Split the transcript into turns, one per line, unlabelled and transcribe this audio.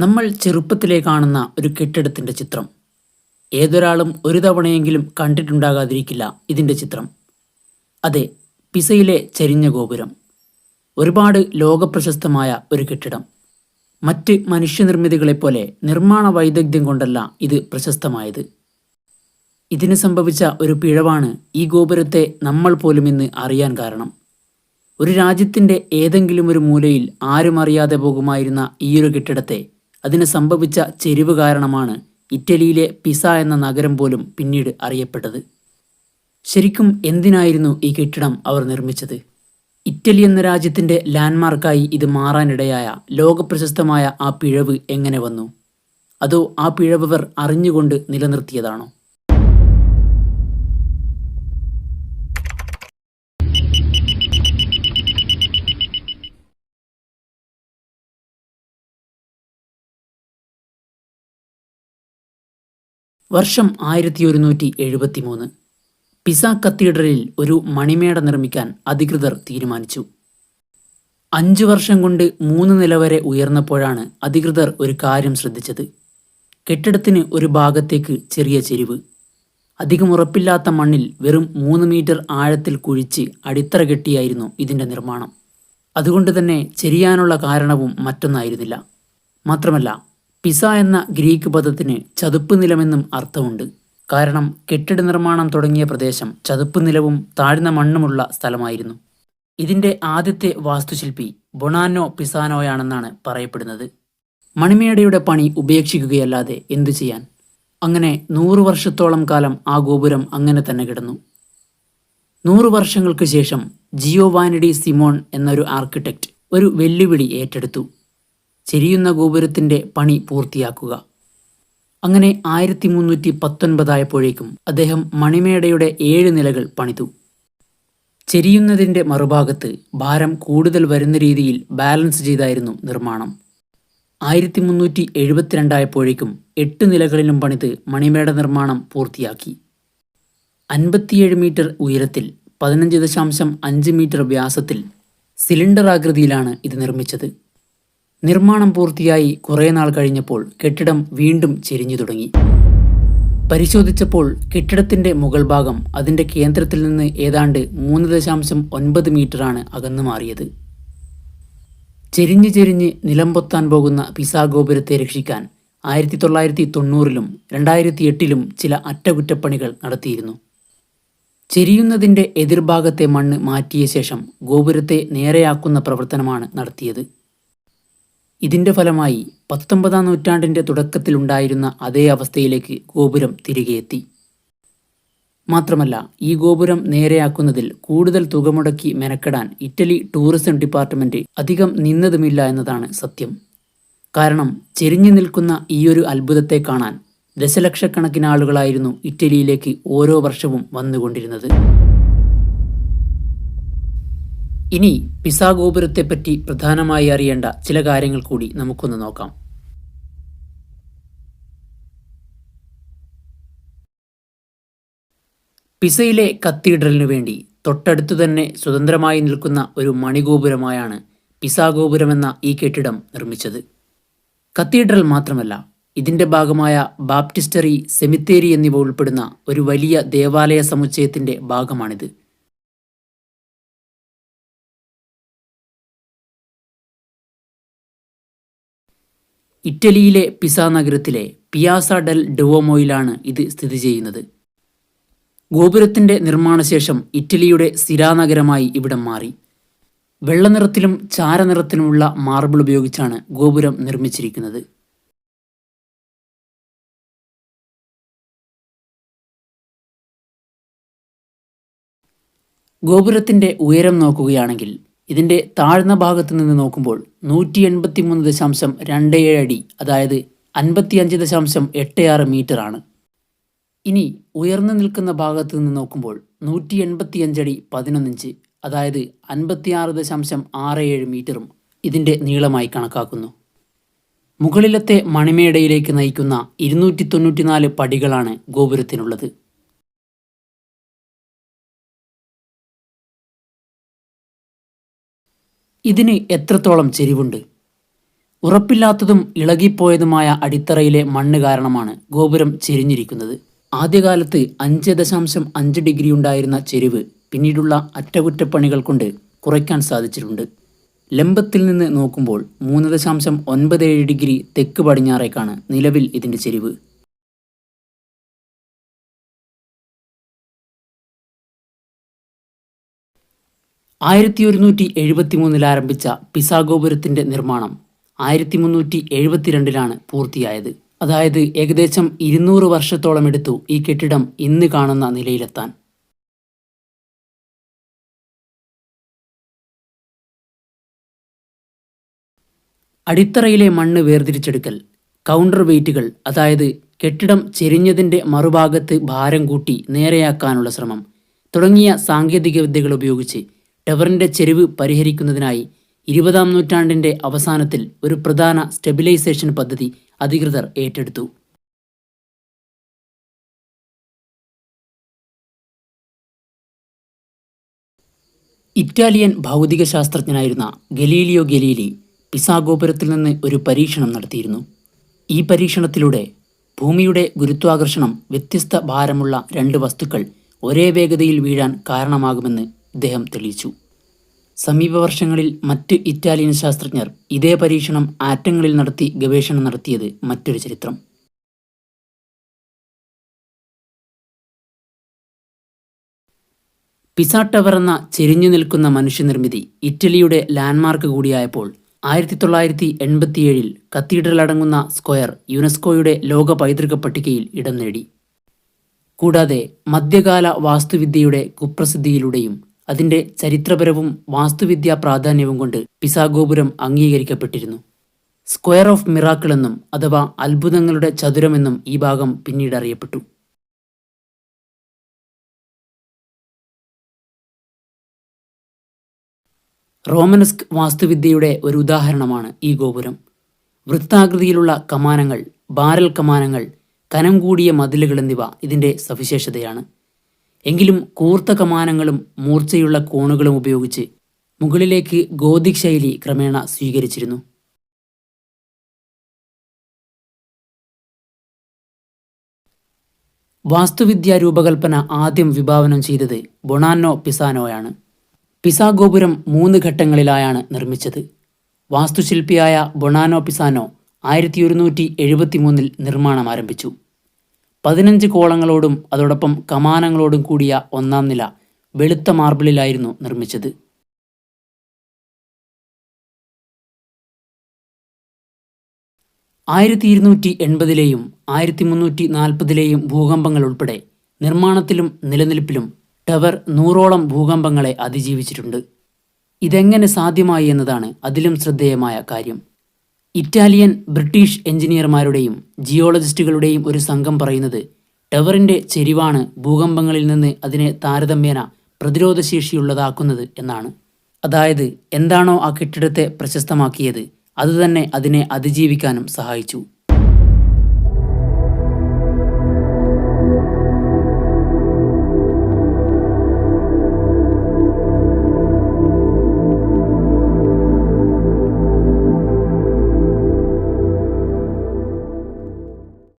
നമ്മൾ ചെറുപ്പത്തിലേ കാണുന്ന ഒരു കെട്ടിടത്തിന്റെ ചിത്രം. ഏതൊരാളും ഒരു തവണയെങ്കിലും കണ്ടിട്ടുണ്ടാകാതിരിക്കില്ല ഇതിന്റെ ചിത്രം. അതെ പിസയിലെ ചരിഞ്ഞ ഗോപുരം. ഒരുപാട് ലോകപ്രശസ്തമായ ഒരു കെട്ടിടം. മറ്റ് മനുഷ്യനിർമ്മിതികളെപ്പോലെ നിർമ്മാണ വൈദഗ്ധ്യം കൊണ്ടല്ല ഇത് പ്രശസ്തമായത്. ഇതിന് സംഭവിച്ച ഒരു പിഴവാണ് ഈ ഗോപുരത്തെ നമ്മൾ പോലും ഇന്ന് അറിയാൻ കാരണം. ഒരു രാജ്യത്തിന്റെ ഏതെങ്കിലും ഒരു മൂലയിൽ ആരും അറിയാതെ പോകുമായിരുന്ന ഈയൊരു കെട്ടിടത്തെ അതിന് സംഭവിച്ച ചെരിവ് കാരണമാണ് ഇറ്റലിയിലെ പിസ എന്ന നഗരം പോലും പിന്നീട് അറിയപ്പെട്ടത്. ശരിക്കും എന്തിനായിരുന്നു ഈ കെട്ടിടം അവർ നിർമ്മിച്ചത്? ഇറ്റലി എന്ന രാജ്യത്തിന്റെ ലാൻഡ്മാർക്കായി ഇത് മാറാനിടയായ ലോകപ്രശസ്തമായ ആ പിഴവ് എങ്ങനെ വന്നു? അതോ ആ പിഴവ് അവർ അറിഞ്ഞുകൊണ്ട് നിലനിർത്തിയതാണോ? വർഷം ആയിരത്തി ഒരുന്നൂറ്റി എഴുപത്തി മൂന്ന് പിസ കത്തീഡ്രലിൽ ഒരു മണിമേട നിർമ്മിക്കാൻ അധികൃതർ തീരുമാനിച്ചു. അഞ്ചു വർഷം കൊണ്ട് മൂന്ന് നില വരെ ഉയർന്നപ്പോഴാണ് അധികൃതർ ഒരു കാര്യം ശ്രദ്ധിച്ചത്. കെട്ടിടത്തിന് ഒരു ഭാഗത്തേക്ക് ചെറിയ ചെരിവ്. അധികം ഉറപ്പില്ലാത്ത മണ്ണിൽ വെറും മൂന്ന് മീറ്റർ ആഴത്തിൽ കുഴിച്ച് അടിത്തറ കെട്ടിയായിരുന്നു ഇതിന്റെ നിർമ്മാണം. അതുകൊണ്ട് തന്നെ ചെരിയാനുള്ള കാരണവും മറ്റൊന്നായിരുന്നില്ല. മാത്രമല്ല പിസ എന്ന ഗ്രീക്ക് പദത്തിന് ചതുപ്പ് നിലമെന്നും അർത്ഥമുണ്ട്. കാരണം കെട്ടിട നിർമ്മാണം തുടങ്ങിയ പ്രദേശം ചതുപ്പ് നിലവും താഴ്ന്ന മണ്ണുമുള്ള സ്ഥലമായിരുന്നു. ഇതിന്റെ ആദ്യത്തെ വാസ്തുശില്പി ബൊണാനോ പിസാനോയാണെന്നാണ് പറയപ്പെടുന്നത്. മണിമേടയുടെ പണി ഉപേക്ഷിക്കുകയല്ലാതെ എന്തു ചെയ്യാൻ? അങ്ങനെ നൂറു വർഷത്തോളം കാലം ആ ഗോപുരം അങ്ങനെ തന്നെ കിടന്നു. നൂറു വർഷങ്ങൾക്ക് ശേഷം ജിയോവാനിഡി സിമോൺ എന്നൊരു ആർക്കിടെക്റ്റ് ഒരു വെല്ലുവിളി ഏറ്റെടുത്തു. ചെരിയുന്ന ഗോപുരത്തിന്റെ പണി പൂർത്തിയാക്കുക. അങ്ങനെ ആയിരത്തി മുന്നൂറ്റി പത്തൊൻപതായപ്പോഴേക്കും അദ്ദേഹം മണിമേടയുടെ ഏഴ് നിലകൾ പണിതു. ചെരിയുന്നതിന്റെ മറുഭാഗത്ത് ഭാരം കൂടുതൽ വരുന്ന രീതിയിൽ ബാലൻസ് ചെയ്തായിരുന്നു നിർമ്മാണം. ആയിരത്തി മുന്നൂറ്റി എഴുപത്തിരണ്ടായപ്പോഴേക്കും എട്ട് നിലകളിലും പണിത് മണിമേട നിർമ്മാണം പൂർത്തിയാക്കി. അൻപത്തിയേഴ് മീറ്റർ ഉയരത്തിൽ പതിനഞ്ച് ദശാംശം അഞ്ച് മീറ്റർ വ്യാസത്തിൽ സിലിണ്ടർ ആകൃതിയിലാണ് ഇത് നിർമ്മിച്ചത്. നിർമ്മാണം പൂർത്തിയായി കുറേ നാൾ കഴിഞ്ഞപ്പോൾ കെട്ടിടം വീണ്ടും ചെരിഞ്ഞു തുടങ്ങി. പരിശോധിച്ചപ്പോൾ കെട്ടിടത്തിന്റെ മുകൾ ഭാഗം അതിന്റെ കേന്ദ്രത്തിൽ നിന്ന് ഏതാണ്ട് മൂന്ന് ദശാംശം ഒൻപത് മീറ്ററാണ് അകന്നു മാറിയത്. ചെരിഞ്ഞ് ചെരിഞ്ഞ് നിലം പൊത്താൻ പോകുന്ന പിസാ ഗോപുരത്തെ രക്ഷിക്കാൻ ആയിരത്തി തൊള്ളായിരത്തി തൊണ്ണൂറിലും രണ്ടായിരത്തി എട്ടിലും ചില അറ്റകുറ്റപ്പണികൾ നടത്തിയിരുന്നു. ചെരിയുന്നതിന്റെ എതിർഭാഗത്തെ മണ്ണ് മാറ്റിയ ശേഷം ഗോപുരത്തെ നേരെയാക്കുന്ന പ്രവർത്തനമാണ് നടത്തിയത്. ഇതിന്റെ ഫലമായി പത്തൊമ്പതാം നൂറ്റാണ്ടിന്റെ തുടക്കത്തിലുണ്ടായിരുന്ന അതേ അവസ്ഥയിലേക്ക് ഗോപുരം തിരികെ എത്തി. മാത്രമല്ല ഈ ഗോപുരം നേരെയാക്കുന്നതിൽ കൂടുതൽ തുക മുടക്കി മെനക്കെടാൻ ഇറ്റലി ടൂറിസം ഡിപ്പാർട്ട്മെന്റ് അധികം നിന്നതുമില്ല എന്നതാണ് സത്യം. കാരണം ചെരിഞ്ഞു നിൽക്കുന്ന ഈയൊരു അത്ഭുതത്തെ കാണാൻ ദശലക്ഷക്കണക്കിന് ആളുകളായിരുന്നു ഇറ്റലിയിലേക്ക് ഓരോ വർഷവും വന്നുകൊണ്ടിരുന്നത്. ഇനി പിസാ ഗോപുരത്തെപ്പറ്റി പ്രധാനമായി അറിയേണ്ട ചില കാര്യങ്ങൾ കൂടി നമുക്കൊന്ന് നോക്കാം. പിസയിലെ കത്തീഡ്രലിനു വേണ്ടി തൊട്ടടുത്തു തന്നെ സ്വതന്ത്രമായി നിൽക്കുന്ന ഒരു മണിഗോപുരമായാണ് പിസാ ഗോപുരമെന്ന ഈ കെട്ടിടം നിർമ്മിച്ചത്. കത്തീഡ്രൽ മാത്രമല്ല ഇതിന്റെ ഭാഗമായ ബാപ്റ്റിസ്റ്ററി സെമിത്തേരി എന്നിവ ഉൾപ്പെടുന്ന ഒരു വലിയ ദേവാലയ സമുച്ചയത്തിന്റെ ഭാഗമാണിത്. ഇറ്റലിയിലെ പിസ നഗരത്തിലെ പിയാസ ഡെൽ ഡുവോമോയിലാണ് ഇത് സ്ഥിതി ചെയ്യുന്നത്. ഗോപുരത്തിന്റെ നിർമ്മാണശേഷം ഇറ്റലിയുടെ സിരാനഗരമായി ഇവിടം മാറി. വെള്ളനിറത്തിലും ചാരനിറത്തിലുമുള്ള മാർബിൾ ഉപയോഗിച്ചാണ് ഗോപുരം നിർമ്മിച്ചിരിക്കുന്നത്. ഗോപുരത്തിന്റെ ഉയരം നോക്കുകയാണെങ്കിൽ ഇതിന്റെ താഴ്ന്ന ഭാഗത്ത് നിന്ന് നോക്കുമ്പോൾ നൂറ്റി എൺപത്തി മൂന്ന് ദശാംശം രണ്ട് ഏഴ് അടി അതായത് അൻപത്തിയഞ്ച് ദശാംശം എട്ട് ആറ് മീറ്റർ ആണ്. ഇനി ഉയർന്നു നിൽക്കുന്ന ഭാഗത്ത് നിന്ന് നോക്കുമ്പോൾ നൂറ്റി എൺപത്തിയഞ്ചടി പതിനൊന്നിഞ്ച് അതായത് അൻപത്തിയാറ് ദശാംശം ആറ് ഏഴ് മീറ്ററും ഇതിന്റെ നീളമായി കണക്കാക്കുന്നു. മുകളിലത്തെ മണിമേടയിലേക്ക് നയിക്കുന്ന ഇരുന്നൂറ്റി തൊണ്ണൂറ്റിനാല് പടികളാണ് ഗോപുരത്തിനുള്ളത്. ഇതിന് എത്രത്തോളം ചെരിവുണ്ട്? ഉറപ്പില്ലാത്തതും ഇളകിപ്പോയതുമായ അടിത്തറയിലെ മണ്ണ് കാരണമാണ് ഗോപുരം ചെരിഞ്ഞിരിക്കുന്നത്. ആദ്യകാലത്ത് അഞ്ച് ദശാംശം അഞ്ച് ഡിഗ്രി ഉണ്ടായിരുന്ന ചെരിവ് പിന്നീടുള്ള അറ്റകുറ്റപ്പണികൾ കൊണ്ട് കുറയ്ക്കാൻ സാധിച്ചിട്ടുണ്ട്. ലംബത്തിൽ നിന്ന് നോക്കുമ്പോൾ മൂന്ന് ദശാംശം ഒൻപത് ഏഴ് ഡിഗ്രി തെക്ക് പടിഞ്ഞാറേക്കാണ് നിലവിൽ ഇതിന്റെ ചെരിവ്. ആയിരത്തി ഒരുന്നൂറ്റി എഴുപത്തി മൂന്നിൽ ആരംഭിച്ച നിർമ്മാണം ആയിരത്തി മുന്നൂറ്റി എഴുപത്തിരണ്ടിലാണ് പൂർത്തിയായത്. അതായത് ഏകദേശം ഇരുന്നൂറ് വർഷത്തോളം എടുത്തു ഈ കെട്ടിടം ഇന്ന് കാണുന്ന നിലയിലെത്താൻ. അടിത്തറയിലെ മണ്ണ് വേർതിരിച്ചെടുക്കൽ കൗണ്ടർ വെയിറ്റുകൾ അതായത് കെട്ടിടം ചെരിഞ്ഞതിന്റെ മറുഭാഗത്ത് ഭാരം കൂട്ടി നേരെയാക്കാനുള്ള ശ്രമം തുടങ്ങിയ സാങ്കേതിക വിദ്യകൾ ഉപയോഗിച്ച് ടവറിന്റെ ചെരിവ് പരിഹരിക്കുന്നതിനായി ഇരുപതാം നൂറ്റാണ്ടിന്റെ അവസാനത്തിൽ ഒരു പ്രധാന സ്റ്റെബിലൈസേഷൻ പദ്ധതി അധികൃതർ ഏറ്റെടുത്തു. ഇറ്റാലിയൻ ഭൗതിക ശാസ്ത്രജ്ഞനായിരുന്ന ഗലീലിയോ ഗലീലി പിസാഗോപുരത്തിൽ നിന്ന് ഒരു പരീക്ഷണം നടത്തിയിരുന്നു. ഈ പരീക്ഷണത്തിലൂടെ ഭൂമിയുടെ ഗുരുത്വാകർഷണം വ്യത്യസ്ത ഭാരമുള്ള രണ്ട് വസ്തുക്കൾ ഒരേ വേഗതയിൽ വീഴാൻ കാരണമാകുമെന്ന് ഇദ്ദേഹം തെളിയിച്ചു. സമീപ വർഷങ്ങളിൽ മറ്റ് ഇറ്റാലിയൻ ശാസ്ത്രജ്ഞർ ഇതേ പരീക്ഷണം ആറ്റങ്ങളിൽ നടത്തി ഗവേഷണം നടത്തിയത് മറ്റൊരു ചരിത്രം. പിസ ടവർ എന്ന ചെരിഞ്ഞു നിൽക്കുന്ന മനുഷ്യനിർമ്മിതി ഇറ്റലിയുടെ ലാൻഡ്മാർക്ക് കൂടിയായപ്പോൾ ആയിരത്തി തൊള്ളായിരത്തി എൺപത്തിയേഴിൽ കത്തീഡ്രൽ അടങ്ങുന്ന സ്ക്വയർ യുനെസ്കോയുടെ ലോക പൈതൃക പട്ടികയിൽ ഇടം നേടി. കൂടാതെ മധ്യകാല വാസ്തുവിദ്യയുടെ കുപ്രസിദ്ധിയിലൂടെയും അതിന്റെ ചരിത്രപരവും വാസ്തുവിദ്യാ പ്രാധാന്യവും കൊണ്ട് പിസാ ഗോപുരം അംഗീകരിക്കപ്പെട്ടിരുന്നു. സ്ക്വയർ ഓഫ് മിറാക്കിൾ എന്നും അഥവാ അത്ഭുതങ്ങളുടെ ചതുരമെന്നും ഈ ഭാഗം പിന്നീട് അറിയപ്പെട്ടു. റോമനസ്ക് വാസ്തുവിദ്യയുടെ ഒരു ഉദാഹരണമാണ് ഈ ഗോപുരം. വൃത്താകൃതിയിലുള്ള കമാനങ്ങൾ ബാരൽ കമാനങ്ങൾ കനം കൂടിയ മതിലുകൾ എന്നിവ ഇതിന്റെ സവിശേഷതയാണ്. എങ്കിലും കൂർത്ത കമാനങ്ങളും മൂർച്ചയുള്ള കോണുകളും ഉപയോഗിച്ച് മുകളിലേക്ക് ഗോതിക് ശൈലി ക്രമേണ സ്വീകരിച്ചിരുന്നു. വാസ്തുവിദ്യാ രൂപകൽപ്പന ആദ്യം വിഭാവനം ചെയ്തത് ബൊണാന്നോ പിസാനോയാണ്. പിസാ ഗോപുരം മൂന്ന് ഘട്ടങ്ങളിലായാണ് നിർമ്മിച്ചത്. വാസ്തുശില്പിയായ ബൊണാനോ പിസാനോ ആയിരത്തി ഒരുന്നൂറ്റി എഴുപത്തി മൂന്നിൽ നിർമ്മാണം ആരംഭിച്ചു. പതിനഞ്ച് കോളങ്ങളോടും അതോടൊപ്പം കമാനങ്ങളോടും കൂടിയ ഒന്നാം നില വെളുത്ത മാർബിളിലായിരുന്നു നിർമ്മിച്ചത്. ആയിരത്തി ഇരുന്നൂറ്റി എൺപതിലെയും ആയിരത്തി മുന്നൂറ്റി നാൽപ്പതിലെയും ഭൂകമ്പങ്ങൾ ഉൾപ്പെടെ നിർമ്മാണത്തിലും നിലനിൽപ്പിലും ടവർ നൂറോളം ഭൂകമ്പങ്ങളെ അതിജീവിച്ചിട്ടുണ്ട്. ഇതെങ്ങനെ സാധ്യമായി എന്നതാണ് അതിലും ശ്രദ്ധേയമായ കാര്യം. ഇറ്റാലിയൻ ബ്രിട്ടീഷ് എഞ്ചിനീയർമാരുടെയും ജിയോളജിസ്റ്റുകളുടെയും ഒരു സംഘം പറയുന്നത് ടവറിന്റെ ചെരിവാണ് ഭൂകമ്പങ്ങളിൽ നിന്ന് അതിനെ താരതമ്യേന പ്രതിരോധശേഷിയുള്ളതാക്കുന്നത് എന്നാണ്. അതായത് എന്താണോ ആ കെട്ടിടത്തെ പ്രശസ്തമാക്കിയത് അതുതന്നെ അതിനെ അതിജീവിക്കാനും സഹായിച്ചു.